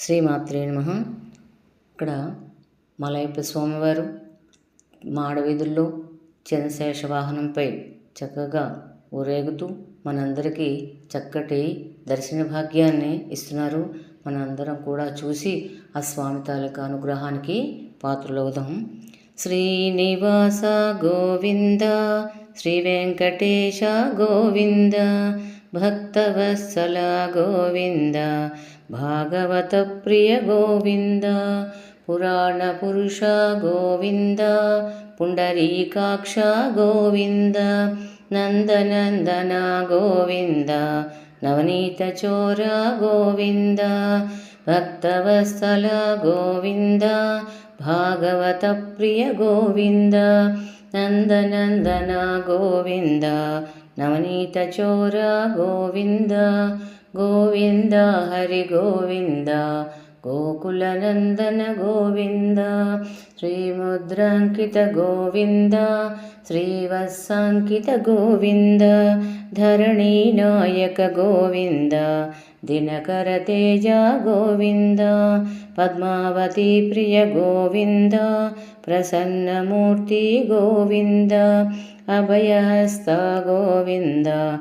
శ్రీమాత్రే నమ. ఇక్కడ మలయప్ప స్వామివారు మాడవీధుల్లో చంద్రశేష వాహనంపై చక్కగా ఊరేగుతూ మనందరికీ చక్కటి దర్శన భాగ్యాన్ని ఇస్తున్నారు. మనందరం కూడా చూసి ఆ స్వామి తాలూకా అనుగ్రహానికి పాత్రలవుదాం. శ్రీనివాస గోవింద శ్రీ వెంకటేశ గోవింద భక్తవత్సల గోవింద భాగవత ప్రియ గోవింద పురాణ పురుష గోవింద పుండరీకాక్ష గోవింద నందనందన గోవింద నవనీత చోర గోవింద భక్తవత్సల గోవింద భాగవత ప్రియ గోవింద నందనందన గోవింద నవనీత చోర గోవింద గోవింద హరి గోవింద గోకులనందన గోవింద శ్రీముద్రాంకిత గోవింద శ్రీవత్సాంకిత గోవింద ధరణీనాయక గోవింద దినకర తేజ గోవింద పద్మావతి ప్రియ గోవింద.